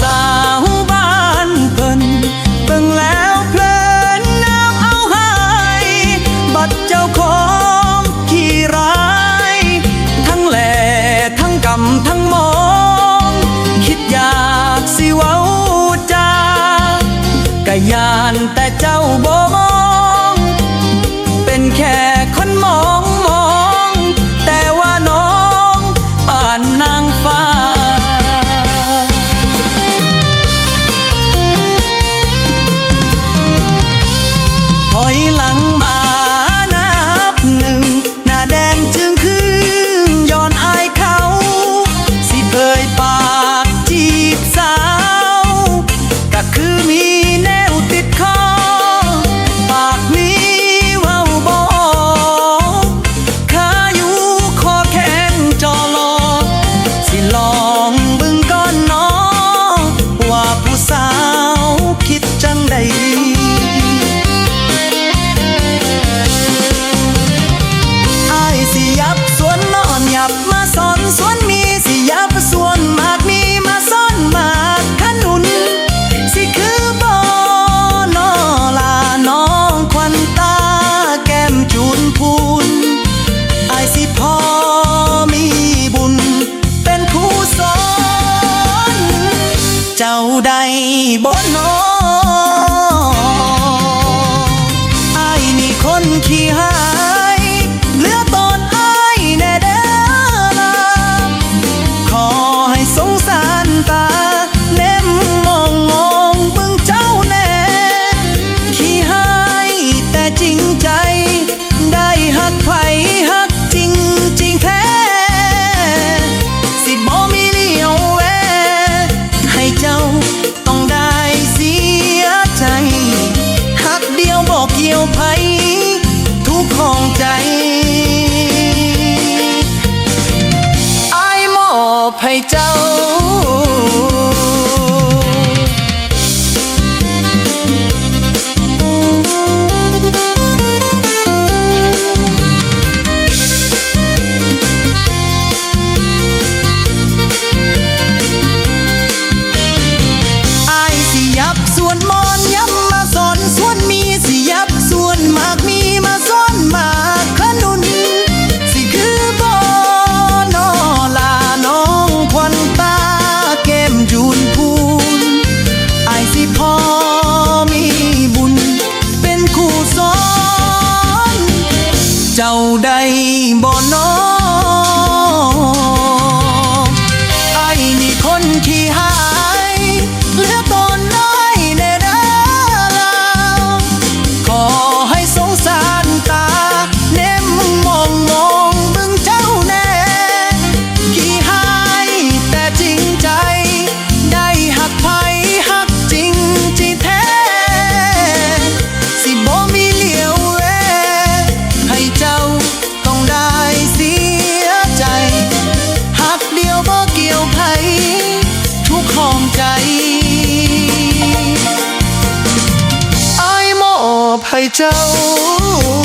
สาวบ้านเพิ่นเบิ่งแล้วเพลินน้ำเอาหายบัดเจ้าของขี้ร้าย ทั้งแหล่ทั้งกำทั้งมอง คิดอยากสิเว้าจากะยานแต่เจ้าบ่ เจ้าใดบ่นอ ภัยทุกห้องใจอายมอบให้เจ้า châu.